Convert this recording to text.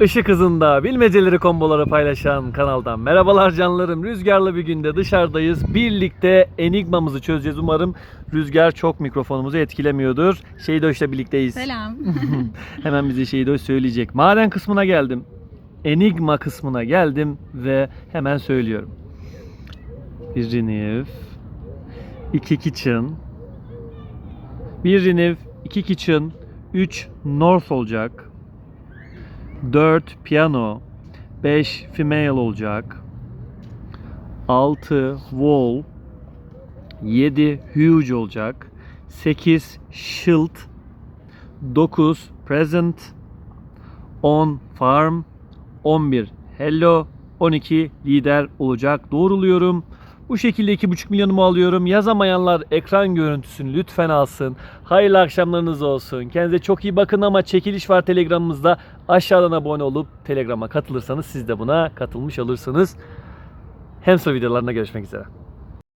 Işık hızında bilmeceleri komboları paylaşan kanaldan merhabalar canlarım. Rüzgarlı bir günde dışarıdayız. Birlikte enigmamızı çözeceğiz. Umarım rüzgar çok mikrofonumuzu etkilemiyordur. Şeydoş'la birlikteyiz. Selam. Hemen bize Şeydoş söyleyecek. Maden kısmına geldim. Enigma kısmına geldim ve hemen söylüyorum. Bir Riniv, iki Kitchen, bir Riniv, iki Kitchen, üç North olacak. 4 piyano, 5 female olacak. 6 wall, 7 huge olacak. 8 shield, 9 present, 10 farm, 11 hello, 12 lider olacak. Doğruluyorum. Bu şekilde 2,5 milyonumu alıyorum. Yazamayanlar ekran görüntüsünü lütfen alsın. Hayırlı akşamlarınız olsun. Kendinize çok iyi bakın ama çekiliş var Telegram'ımızda. Aşağıdan abone olup Telegram'a katılırsanız siz de buna katılmış olursunuz. Hamster videolarına görüşmek üzere.